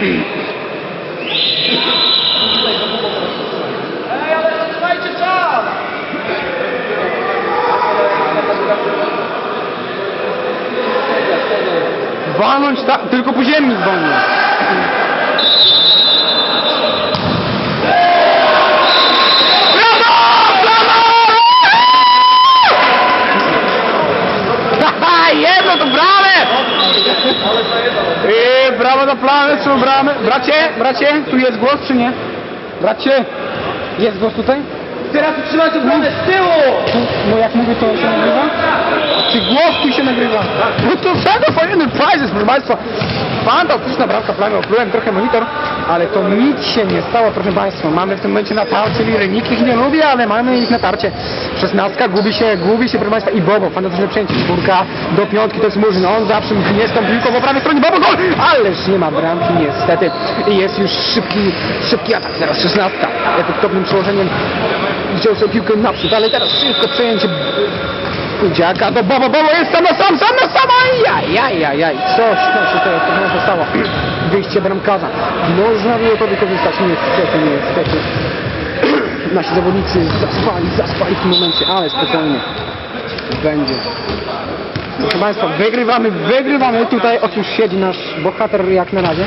Ej, ale zatrzymajcie czas! Walnąć ta, tylko po ziemi zwolnić. Są bramy. Bracie, bracie, tu jest głos czy nie? Bracie, jest głos tutaj? Teraz trzymajcie bramę z tyłu! No jak mówię, to się nagrywa? Czy głos tu się nagrywa? No to fajny prizes, proszę Państwa. Fantastyczna bramka plamy, oplułem trochę monitor, ale to nic się nie stało, proszę Państwa. Mamy w tym momencie na tarcie liry, nikt ich nie lubi, ale mamy ich na tarcie. Szesnastka gubi się, gubi się, proszę Państwa, i Bobo, fantastyczne przyjęcie, czwórka do piątki, to jest Murzyn, on zawsze jest tą piłką po prawej stronie, Bobo, gol! Ależ nie ma bramki, niestety. I jest już szybki, szybki atak, teraz szesnastka, efektownym przełożeniem wziął sobie piłkę naprzód, ale teraz szybko przejęcie Udziaka do Bobo, Bobo jest sam na sam, sam na sam, ajajajajaj, coś tam się teraz trochę stało, wyjście bramkarza, można było to wykorzystać, niestety, niestety, nasi zawodnicy zaspali, zaspali w tym momencie, ale spokojnie, będzie. Proszę Państwa, wygrywamy, wygrywamy. Tutaj otóż siedzi nasz bohater jak na razie,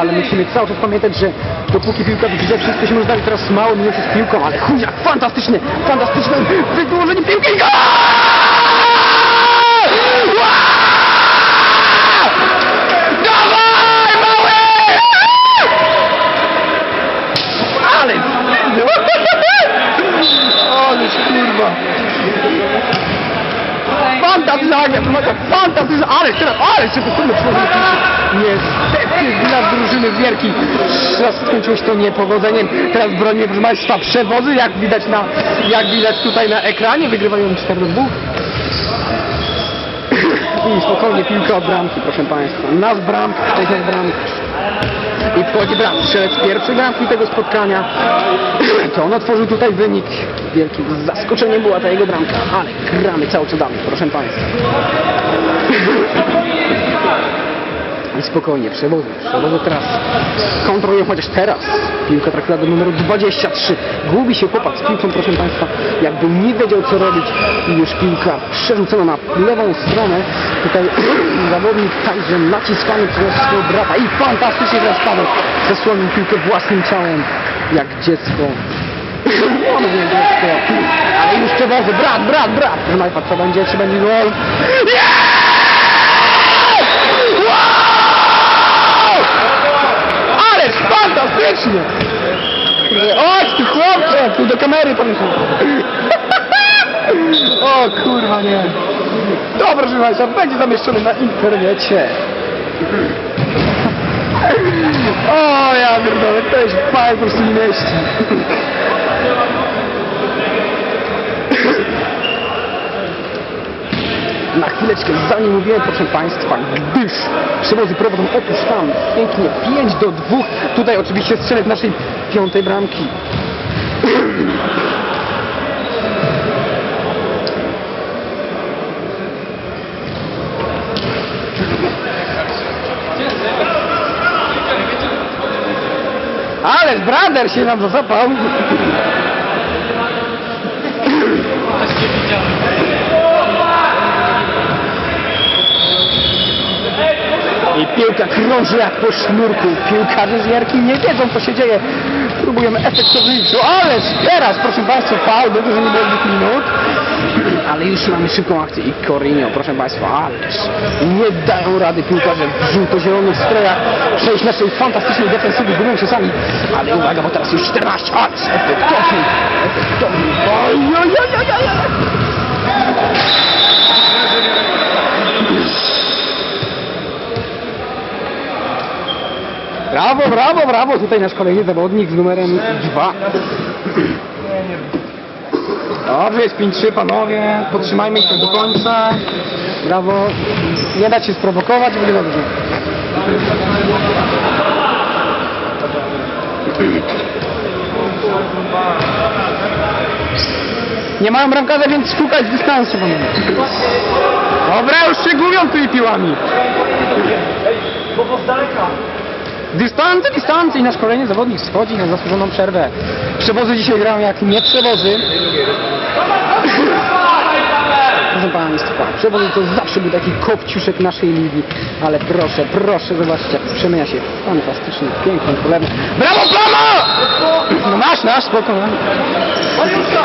ale musimy cały czas pamiętać, że dopóki piłka w grze, wszystko się zdarzyć. Teraz mało minut z piłką, ale chudziak, fantastycznie, fantastyczne wydłużenie piłki gol! Fantastyczna akcja, fantastyczna, ale teraz, ale się przyłożyło Niestety dla drużyny Wierki raz skończyło się to niepowodzeniem. Teraz bronimy, proszę Państwa, przewozy, jak widać na, jak widać tutaj na ekranie, wygrywają 4 do 2. I spokojnie piłka bramki, proszę Państwa. Nasz bramka, to jest nasz bramka. I wchodzi bram, strzelec pierwszy bramki tego spotkania. To on otworzył tutaj wynik. Wielkim zaskoczeniem była ta jego bramka, ale gramy cały czas dalej, proszę Państwa. I spokojnie, przewozy, przewozy teraz kontrolują, chociaż teraz piłka trafiła do numeru 23. Gubi się chłopak z piłką, proszę Państwa, jakby nie wiedział co robić i już piłka przerzucona na lewą stronę. Tutaj zawodnik także naciskany przez swojego brata i fantastycznie teraz zasłonił piłkę własnym ciałem, jak dziecko. Mówię dziecko, ale już przewozy, brat, brat, brat. Proszę co będzie, czy będzie gol? Wow! Chodź ty chłopcze, tu do kamery pomyśl. O kurwa nie. Dobra, proszę Państwa, będzie zamieszczony na internecie. O ja pierdolę, to jest fajnie po prostu nie mieści. Na chwileczkę, zanim mówiłem, proszę Państwa, gdyż przewozy prowadzą otóż tam, pięknie, 5 do 2. Tutaj oczywiście strzelec naszej piątej bramki. Ale brader się nam zapał. Piłka krąży jak po sznurku. Piłkarze z Jarki nie wiedzą co się dzieje. Próbują efektowniejszą, ależ teraz proszę Państwa faul, dobrze, że nie było dwóch minut. Ale już mamy szybką akcję i Corinio, proszę Państwa, ależ nie dają rady piłkarze w żółto-zielonych strojach przejść naszej fantastycznej defensywy, gubią się sami. Ale uwaga, bo teraz już 14, ależ efektowny, efektowny. Oj, oj, oj, oj, oj. Brawo, brawo! Tutaj nasz kolejny zawodnik z numerem 2. Dobrze, jest 5-3 panowie. Podtrzymajmy ich do końca. Brawo. Nie dać się sprowokować, będzie dobrze. Nie mają bramkarza, więc szukać dystansu panowie. Dobra, już się gubią tymi piłami. Bo z daleka. Dystanse, dystanse i nasz kolejny zawodnik schodzi na zasłużoną przerwę. Przewozy dzisiaj grają jak nie przewozy. Proszę Państwa, przewozy to zawsze był taki kopciuszek naszej ligi, ale proszę, proszę, zobaczcie, jak przemienia się w fantastyczny, piękny, królewny. Brawo, plama! No nasz, nasz, spoko. Mariuszka!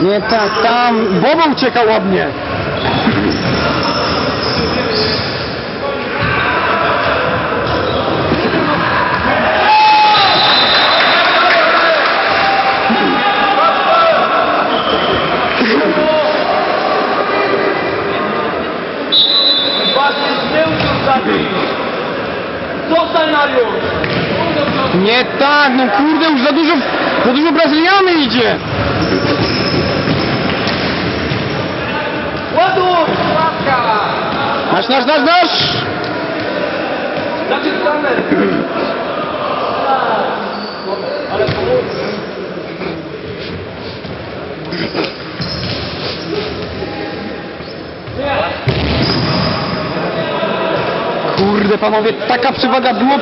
Nie tak, tam, Bobo uciekał ładnie. Właśnie kurde, już za dużo, za dużo Brazyliany idzie. Ładuj! Łapka! Nasz, nasz, nasz, nasz! Kurde, panowie, taka przewaga było 5-2.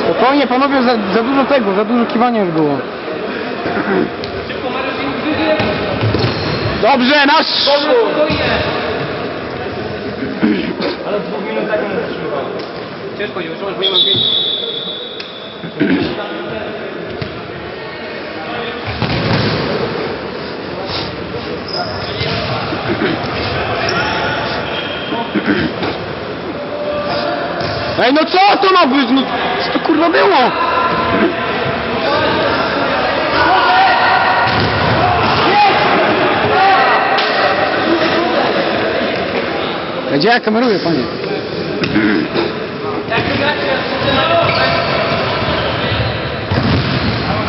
Spokojnie, panowie, za, za dużo tego, za dużo kiwania już było. Dobrze, nasz! Ale dwóch minut tak nie wytrzymał. Ciężko nie wytrzymać, bo nie mam. Ej, no co to ma być? No, co to kurwa było? Gdzie ja kameruję, panie?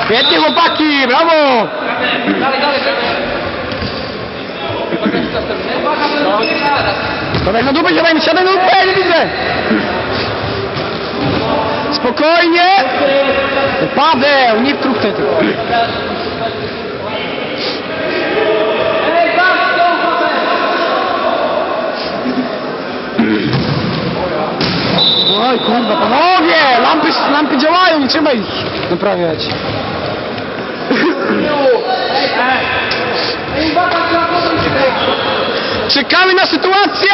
Świetnie chłopaki, brawo! Dalej, dalej, Siadaj na dupę, siadaj, siadaj na dupę, nie widzę! Spokojnie! Paweł, nie wtruchaj tylko. Oj kurwa, panowie! Lampy, lampy działają, nie trzeba ich naprawiać. Czekamy na sytuację!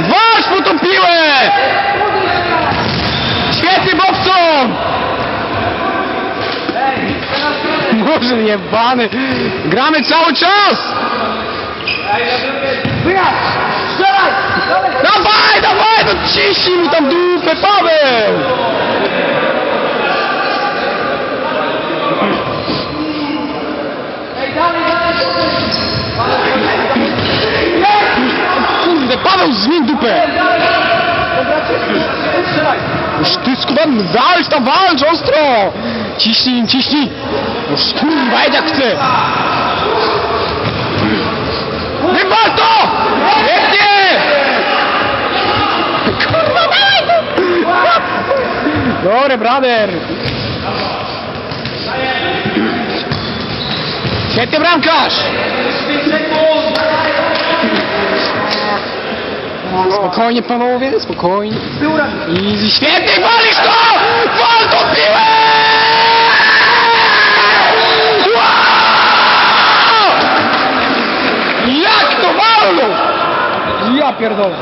Wasz mu tą piłę! Świetnie, Bobson! Może jebany. Gramy cały czas! Strzelaj! Dalej! Dawaj, dawaj, no ciśnij mu tam dupę, Paweł! Paweł, zmień dupę! Już ty skubany, walcz tam, walcz, ostro! Ciśnij, ciśnij! Już kurwa, jedź jak chce! Wybal to! Świetnie! Kurwa, dawaj to! Dobry, brother! Świetnie, bramkarz! Spokojnie, panowie, spokojnie. I świetnie walisz to! Wal tą piłę! Jak to walnął? Ja pierdolę.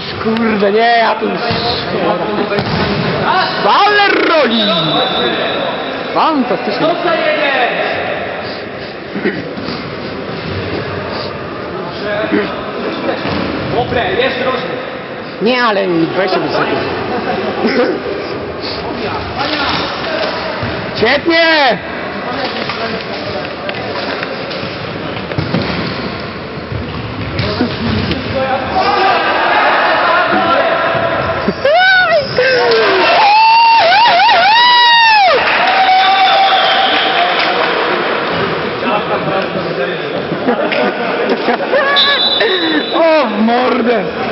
Oż kurde. nie, ja tu... Ale roli! Fantastycznie. Dobre, jest różny. Nie, ale 25 sekund. Świetnie! O w mordę!